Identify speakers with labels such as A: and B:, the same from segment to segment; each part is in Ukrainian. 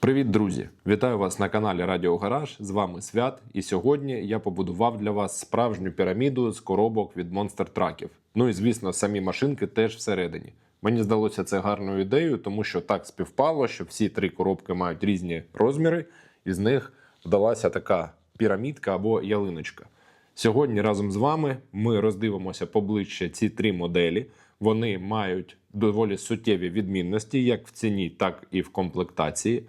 A: Привіт, друзі! Вітаю вас на каналі Радіо Гараж. З вами Свят. І сьогодні я побудував для вас справжню піраміду з коробок від монстр траків. Ну і звісно, самі машинки теж всередині. Мені здалося це гарною ідеєю, тому що так співпало, що всі три коробки мають різні розміри, і з них вдалася така пірамідка або ялиночка. Сьогодні разом з вами ми роздивимося поближче ці три моделі. Вони мають доволі суттєві відмінності як в ціні, так і в комплектації.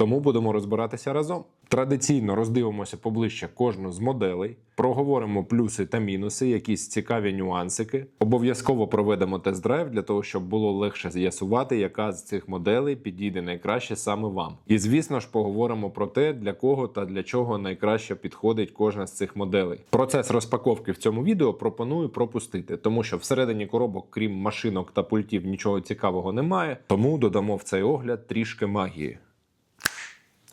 A: Тому будемо розбиратися разом. Традиційно роздивимося поближче кожну з моделей, проговоримо плюси та мінуси, якісь цікаві нюансики. Обов'язково проведемо тест-драйв для того, щоб було легше з'ясувати, яка з цих моделей підійде найкраще саме вам. І звісно ж, поговоримо про те, для кого та для чого найкраще підходить кожна з цих моделей. Процес розпаковки в цьому відео пропоную пропустити, тому що всередині коробок, крім машинок та пультів, нічого цікавого немає. Тому додамо в цей огляд трішки магії.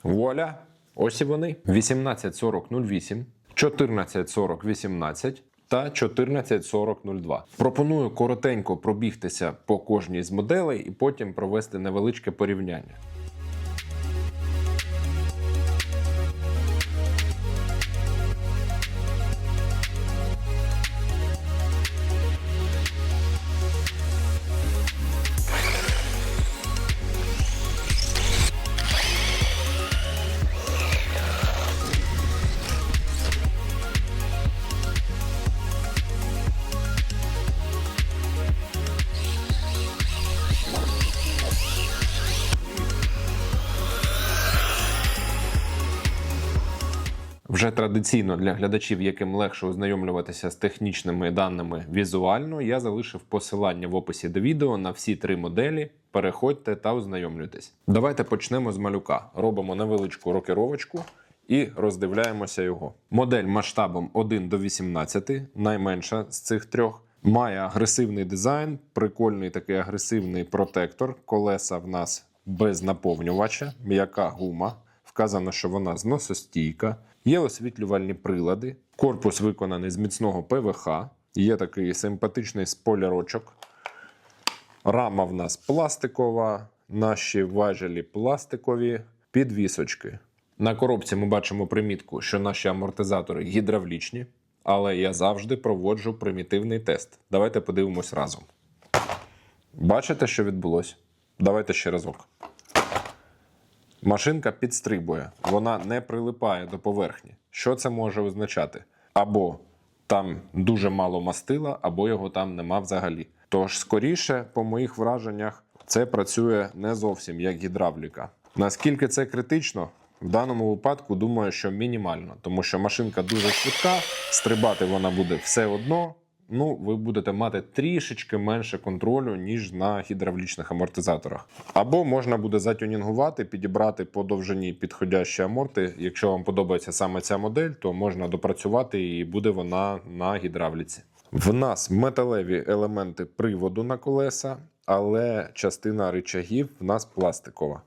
A: Вуаля! Ось і вони. 184008, 144018 та 144002. Пропоную коротенько пробігтися по кожній з моделей і потім провести невеличке порівняння. Традиційно для глядачів, яким легше ознайомлюватися з технічними даними візуально, я залишив посилання в описі до відео на всі три моделі. Переходьте та ознайомлюйтесь. Давайте почнемо з малюка. Робимо невеличку рокировочку і роздивляємося його. Модель масштабом 1 до 18, найменша з цих трьох. Має агресивний дизайн, прикольний такий агресивний протектор. Колеса в нас без наповнювача, м'яка гума. Вказано, що вона зносостійка. Є освітлювальні прилади. Корпус виконаний з міцного ПВХ. Є такий симпатичний спойлерочок. Рама в нас пластикова, наші важелі пластикові, підвісочки. На коробці ми бачимо примітку, що наші амортизатори гідравлічні, але я завжди проводжу примітивний тест. Давайте подивимось разом. Бачите, що відбулося? Давайте ще разок. Машинка підстрибує, вона не прилипає до поверхні. Що це може означати? Або там дуже мало мастила, або його там нема взагалі. Тож, скоріше, по моїх враженнях, це працює не зовсім як гідравліка. Наскільки це критично? В даному випадку думаю, що мінімально, тому що машинка дуже швидка, стрибати вона буде все одно. Ну, ви будете мати трішечки менше контролю, ніж на гідравлічних амортизаторах. Або можна буде затюнінгувати, підібрати по довжині підходящі аморти. Якщо вам подобається саме ця модель, то можна допрацювати і буде вона на гідравліці. В нас металеві елементи приводу на колеса, але частина рычагів в нас пластикова.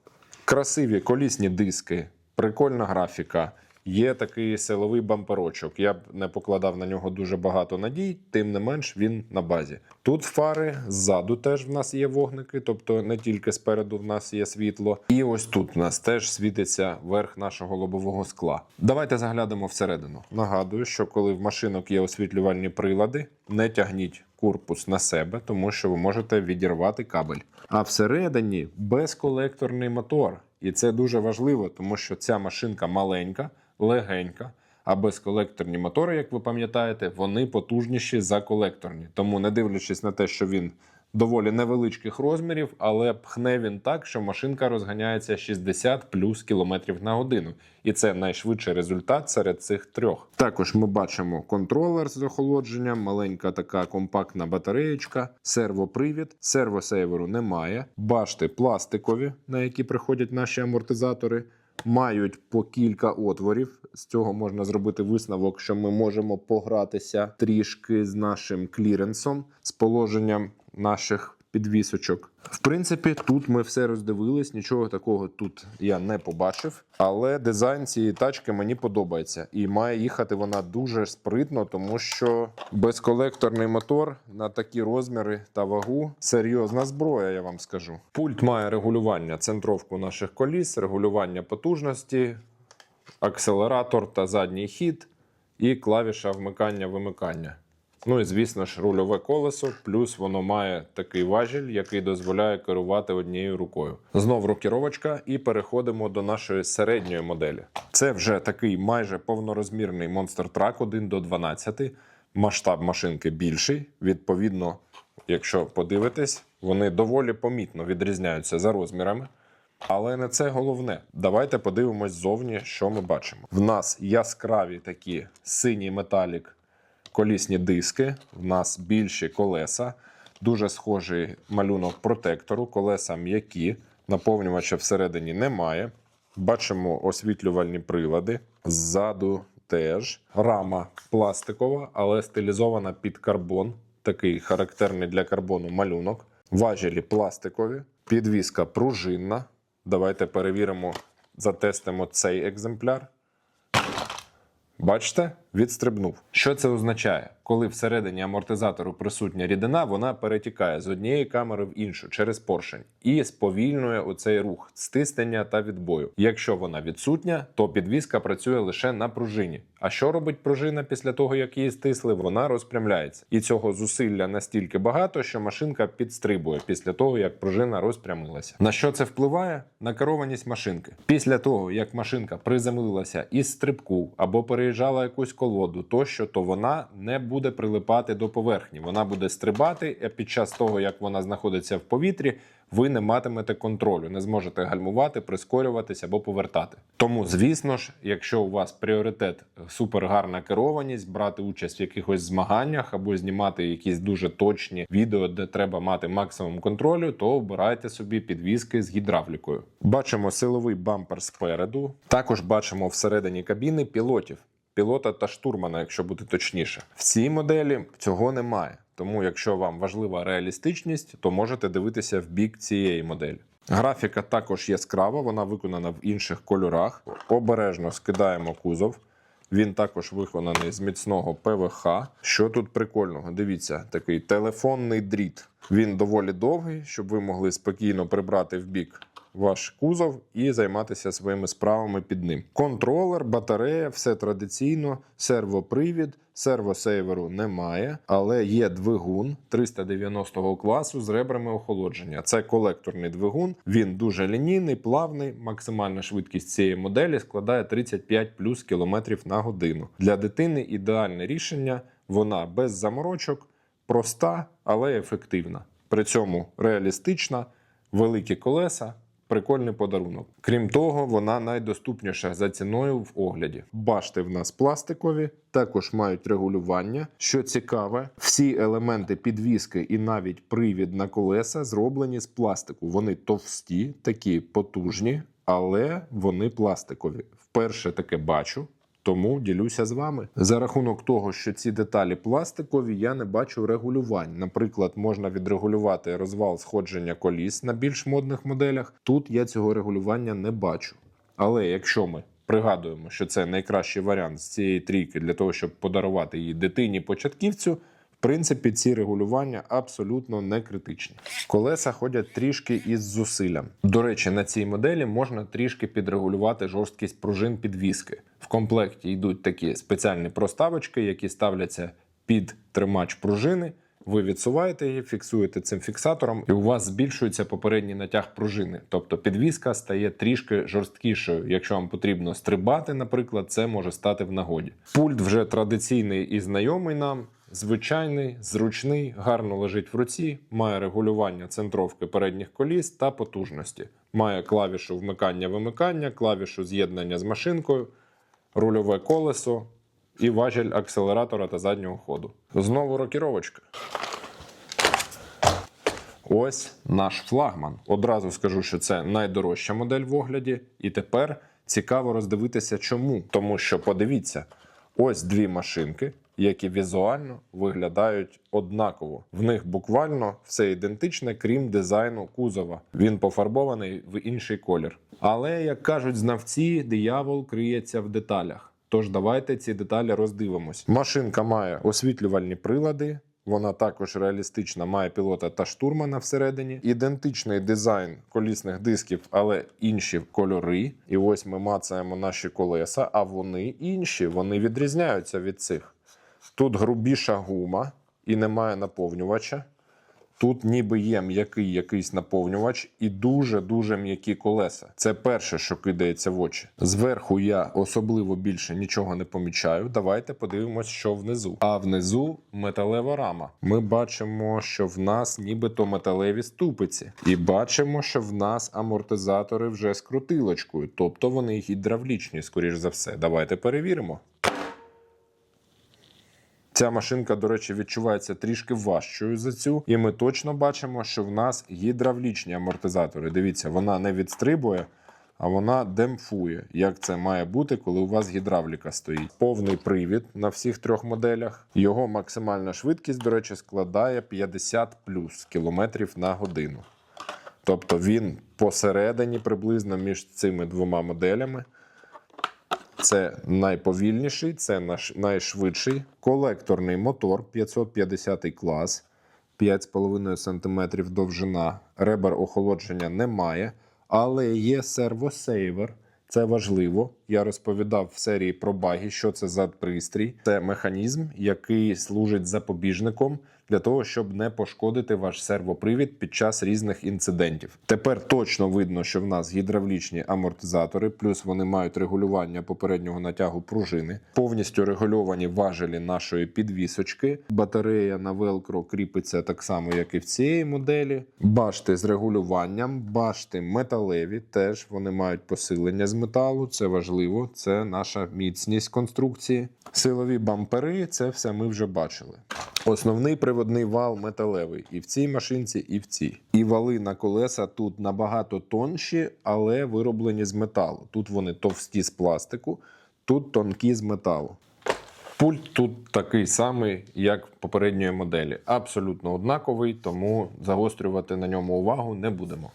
A: Красиві колісні диски, прикольна графіка. Є такий силовий бамперочок. Я б не покладав на нього дуже багато надій, тим не менш він на базі. Тут фари, ззаду теж в нас є вогники, тобто не тільки спереду в нас є світло. І ось тут в нас теж світиться верх нашого лобового скла. Давайте заглянемо всередину. Нагадую, що коли в машинок є освітлювальні прилади, не тягніть корпус на себе, тому що ви можете відірвати кабель. А всередині безколекторний мотор. І це дуже важливо, тому що ця машинка маленька, легенька. А безколекторні мотори, як ви пам'ятаєте, вони потужніші за колекторні. Тому, не дивлячись на те, що він доволі невеличких розмірів, але пхне він так, що машинка розганяється 60 плюс кілометрів на годину. І це найшвидший результат серед цих трьох. Також ми бачимо контролер з охолодженням, маленька така компактна батареєчка, сервопривід, сервосейверу немає, башти пластикові, на які приходять наші амортизатори. Мають по кілька отворів. З цього можна зробити висновок, що ми можемо погратися трішки з нашим кліренсом, з положенням наших підвісочок. В принципі, тут ми все роздивились, нічого такого тут я не побачив. Але дизайн цієї тачки мені подобається. І має їхати вона дуже спритно, тому що безколекторний мотор на такі розміри та вагу серйозна зброя, я вам скажу. Пульт має регулювання центровку наших коліс, регулювання потужності, акселератор та задній хід, і клавіша вмикання-вимикання. Ну і звісно ж, рульове колесо, плюс воно має такий важіль, який дозволяє керувати однією рукою. Знов рокіровочка, і переходимо до нашої середньої моделі. Це вже такий майже повнорозмірний Monster Truck 1 до 12. Масштаб машинки більший. Відповідно, якщо подивитесь, вони доволі помітно відрізняються за розмірами. Але не це головне. Давайте подивимось ззовні, що ми бачимо. В нас яскраві такі синій металік колісні диски, в нас більші колеса, дуже схожий малюнок протектору, колеса м'які, наповнювача всередині немає. Бачимо освітлювальні прилади. Ззаду теж рама пластикова, але стилізована під карбон. Такий характерний для карбону малюнок. Важелі пластикові, підвіска пружинна. Давайте перевіримо, затестимо цей екземпляр. Бачите, відстрибнув. Що це означає? Коли всередині амортизатору присутня рідина, вона перетікає з однієї камери в іншу через поршень і сповільнює оцей рух стиснення та відбою. Якщо вона відсутня, то підвіска працює лише на пружині. А що робить пружина після того, як її стисли? Вона розпрямляється. І цього зусилля настільки багато, що машинка підстрибує після того, як пружина розпрямилася. На що це впливає? На керованість машинки. Після того, як машинка приземлилася із стрибку або переїжджала якусь колоду, тощо, то вона не буде прилипати до поверхні. Вона буде стрибати, а під час того, як вона знаходиться в повітрі, ви не матимете контролю, не зможете гальмувати, прискорюватися або повертати. Тому, звісно ж, якщо у вас пріоритет супергарна керованість, брати участь в якихось змаганнях або знімати якісь дуже точні відео, де треба мати максимум контролю, то обирайте собі підвіски з гідравлікою. Бачимо силовий бампер спереду. Також бачимо всередині кабіни пілотів. Пілота та штурмана, якщо бути точніше, в цій моделі цього немає. Тому, якщо вам важлива реалістичність, то можете дивитися в бік цієї моделі. Графіка також яскрава, вона виконана в інших кольорах. Обережно скидаємо кузов. Він також виконаний з міцного ПВХ. Що тут прикольного? Дивіться, такий телефонний дріт. Він доволі довгий, щоб ви могли спокійно прибрати в бік ваш кузов і займатися своїми справами під ним. Контролер, батарея, все традиційно, сервопривід, сервосейверу немає, але є двигун 390 класу з ребрами охолодження. Це колекторний двигун. Він дуже лінійний, плавний. Максимальна швидкість цієї моделі складає 35 плюс кілометрів на годину. Для дитини ідеальне рішення. Вона без заморочок, проста, але ефективна. При цьому реалістична, великі колеса. Прикольний подарунок. Крім того, вона найдоступніша за ціною в огляді. Башти в нас пластикові, також мають регулювання. Що цікаве, всі елементи підвіски і навіть привід на колеса зроблені з пластику. Вони товсті, такі потужні, але вони пластикові. Вперше таке бачу. Тому ділюся з вами. За рахунок того, що ці деталі пластикові, я не бачу регулювань. Наприклад, можна відрегулювати розвал сходження коліс на більш модних моделях. Тут я цього регулювання не бачу. Але якщо ми пригадуємо, що це найкращий варіант з цієї трійки для того, щоб подарувати її дитині початківцю. Принципі, ці регулювання абсолютно не критичні. Колеса ходять трішки із зусиллям. До речі, на цій моделі можна трішки підрегулювати жорсткість пружин підвіски. В комплекті йдуть такі спеціальні проставочки, які ставляться під тримач пружини. Ви відсуваєте її, фіксуєте цим фіксатором, і у вас збільшується попередній натяг пружини. Тобто підвіска стає трішки жорсткішою. Якщо вам потрібно стрибати, наприклад, це може стати в нагоді. Пульт вже традиційний і знайомий нам. Звичайний, зручний, гарно лежить в руці, має регулювання центровки передніх коліс та потужності. Має клавішу вмикання-вимикання, клавішу з'єднання з машинкою, рульове колесо і важіль акселератора та заднього ходу. Знову рокіровочка. Ось наш флагман. Одразу скажу, що це найдорожча модель в огляді. І тепер цікаво роздивитися, чому. Тому що подивіться, ось дві машинки, які візуально виглядають однаково. В них буквально все ідентичне, крім дизайну кузова. Він пофарбований в інший колір. Але як кажуть знавці, диявол криється в деталях. Тож давайте ці деталі роздивимось. Машинка має освітлювальні прилади. Вона також реалістична, має пілота та штурмана всередині. Ідентичний дизайн колісних дисків, але інші кольори. І ось ми мацаємо наші колеса, а вони інші, вони відрізняються від цих. Тут грубіша гума і немає наповнювача. Тут ніби є м'який якийсь наповнювач і дуже-дуже м'які колеса. Це перше, що кидається в очі. Зверху я особливо більше нічого не помічаю. Давайте подивимось, що внизу. А внизу металева рама. Ми бачимо, що в нас нібито металеві ступиці, і бачимо, що в нас амортизатори вже з крутилочкою, тобто вони гідравлічні, скоріш за все. Давайте перевіримо. Ця машинка, до речі, відчувається трішки важчою за цю, і ми точно бачимо, що в нас гідравлічні амортизатори. Дивіться, вона не відстрибує, а вона демпфує, як це має бути, коли у вас гідравліка стоїть. Повний привід на всіх трьох моделях. Його максимальна швидкість, до речі, складає 50 плюс кілометрів на годину. Тобто він посередині приблизно між цими двома моделями. Це найповільніший, це наш найшвидший колекторний мотор 550 клас, 5,5 см довжина. Ребер охолодження немає, але є сервосейвер. Це важливо. Я розповідав в серії про баги, що це за пристрій. Це механізм, який служить запобіжником для того, щоб не пошкодити ваш сервопривід під час різних інцидентів. Тепер точно видно, що в нас гідравлічні амортизатори, плюс вони мають регулювання попереднього натягу пружини, повністю регульовані важелі нашої підвісочки. Батарея на велкро кріпиться так само, як і в цієї моделі. Башти з регулюванням, башти металеві, теж вони мають посилення з металу. Це важливо, це наша міцність конструкції. Силові бампери, це все ми вже бачили. Основний приводний вал металевий і в цій машинці, і в цій. І вали на колеса тут набагато тонші, але вироблені з металу. Тут вони товсті з пластику, тут тонкі з металу. Пульт тут такий самий, як в попередньої моделі. Абсолютно однаковий, тому загострювати на ньому увагу не будемо.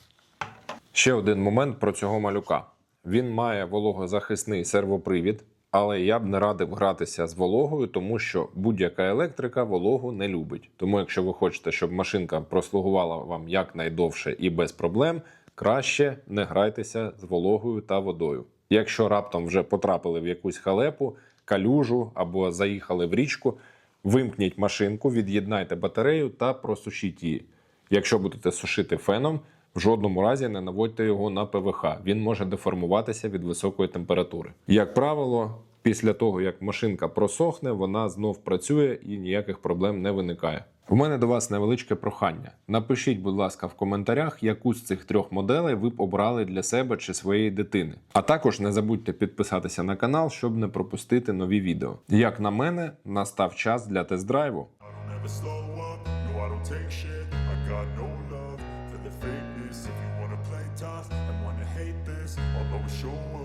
A: Ще один момент про цього малюка. Він має вологозахисний сервопривід, але я б не радив гратися з вологою, тому що будь-яка електрика вологу не любить. Тому, якщо ви хочете, щоб машинка прослугувала вам якнайдовше і без проблем, краще не грайтеся з вологою та водою. Якщо раптом вже потрапили в якусь халепу, калюжу або заїхали в річку, вимкніть машинку, від'єднайте батарею та просушіть її. Якщо будете сушити феном, в жодному разі не наводьте його на ПВХ. Він може деформуватися від високої температури. Як правило, після того як машинка просохне, вона знов працює і ніяких проблем не виникає. У мене до вас невеличке прохання. Напишіть, будь ласка, в коментарях, яку з цих трьох моделей ви б обрали для себе чи своєї дитини. А також не забудьте підписатися на канал, щоб не пропустити нові відео. Як на мене, настав час для тест-драйву.
B: Show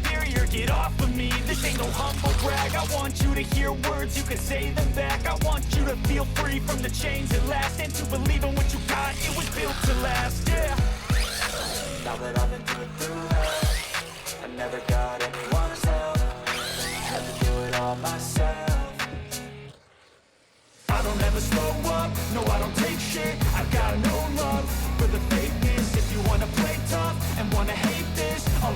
C: Get off of me, this ain't no humble brag. I want you to hear words, you can say them back. I want you to feel free from the chains at last, and to believe in what you got. It was built to last, yeah.
D: Now that I've been through hell I never got anyone's help Had to do it all myself
C: I don't ever slow up, no I don't take shit I got no love for the fakeness If you wanna play tough and wanna hate this I'll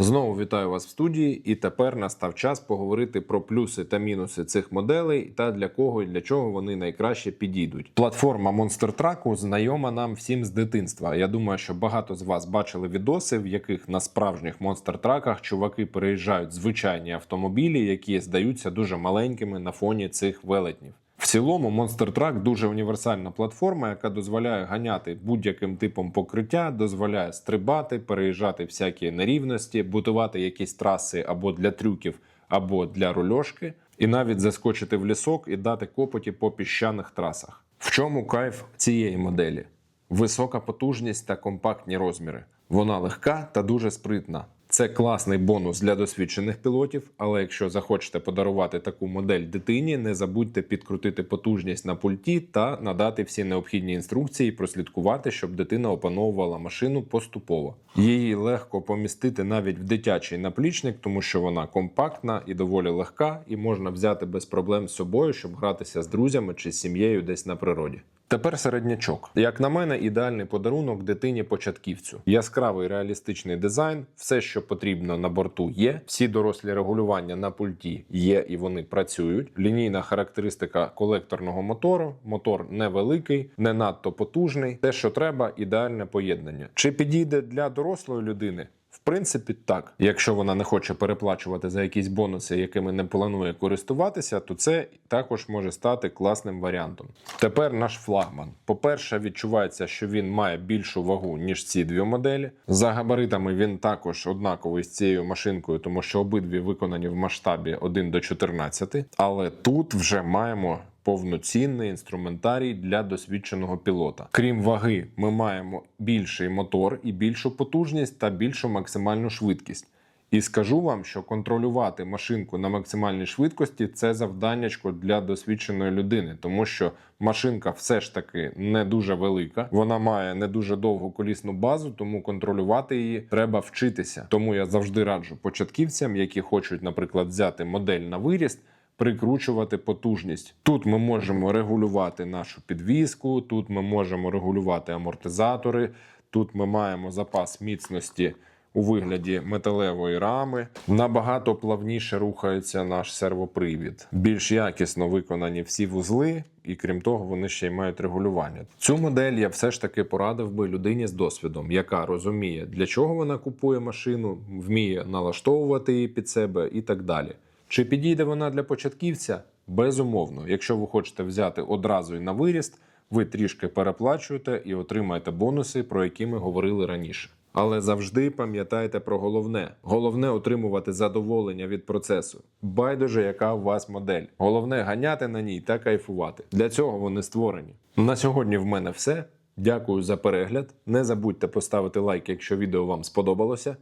A: Знову вітаю вас в студії, і тепер настав час поговорити про плюси та мінуси цих моделей та для кого і для чого вони найкраще підійдуть. Платформа Monster Truck знайома нам всім з дитинства. Я думаю, що багато з вас бачили відоси, в яких на справжніх Monster Truckах чуваки переїжджають звичайні автомобілі, які здаються дуже маленькими на фоні цих велетнів. Цілому Monster Truck дуже універсальна платформа, яка дозволяє ганяти будь-яким типом покриття, дозволяє стрибати, переїжджати всякі нерівності, будувати якісь траси або для трюків, або для рульошки, і навіть заскочити в лісок і дати копоті по піщаних трасах. В чому кайф цієї моделі? Висока потужність та компактні розміри. Вона легка та дуже спритна. Це класний бонус для досвідчених пілотів, але якщо захочете подарувати таку модель дитині, не забудьте підкрутити потужність на пульті та надати всі необхідні інструкції, прослідкувати, щоб дитина опановувала машину поступово. Її легко помістити навіть в дитячий наплічник, тому що вона компактна і доволі легка, і можна взяти без проблем з собою, щоб гратися з друзями чи з сім'єю десь на природі. Тепер середнячок. Як на мене, ідеальний подарунок дитині початківцю. Яскравий реалістичний дизайн, все, що потрібно на борту, є. Всі дорослі регулювання на пульті є і вони працюють. Лінійна характеристика колекторного мотору. Мотор невеликий, не надто потужний. Те, що треба, ідеальне поєднання. Чи підійде для дорослої людини? Принципі, так. Якщо вона не хоче переплачувати за якісь бонуси, якими не планує користуватися, то це також може стати класним варіантом. Тепер наш флагман. По-перше, відчувається, що він має більшу вагу, ніж ці дві моделі. За габаритами він також однаковий з цією машинкою, тому що обидві виконані в масштабі 1 до 14. Але тут вже маємо повноцінний інструментарій для досвідченого пілота. Крім ваги, ми маємо більший мотор і більшу потужність та більшу максимальну швидкість. І скажу вам, що контролювати машинку на максимальній швидкості це завданнячко для досвідченої людини, тому що машинка все ж таки не дуже велика, вона має не дуже довгу колісну базу, тому контролювати її треба вчитися. Тому я завжди раджу початківцям, які хочуть, наприклад, взяти модель на виріст. Прикручувати потужність. Тут ми можемо регулювати нашу підвіску, тут ми можемо регулювати амортизатори, тут ми маємо запас міцності у вигляді металевої рами. Набагато плавніше рухається наш сервопривід. Більш якісно виконані всі вузли, і крім того, вони ще й мають регулювання. Цю модель я все ж таки порадив би людині з досвідом, яка розуміє, для чого вона купує машину, вміє налаштовувати її під себе і так далі. Чи підійде вона для початківця? Безумовно, якщо ви хочете взяти одразу і на виріст, ви трішки переплачуєте і отримаєте бонуси, про які ми говорили раніше. Але завжди пам'ятайте про головне: головне отримувати задоволення від процесу. Байдуже, яка у вас модель. Головне ганяти на ній та кайфувати. Для цього вони створені. На сьогодні в мене все. Дякую за перегляд. Не забудьте поставити лайк, якщо відео вам сподобалося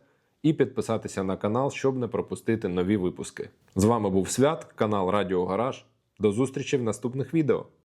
A: і підписатися на канал, щоб не пропустити нові випуски. З вами був Свят, канал Радіо Гараж. До зустрічі в наступних відео.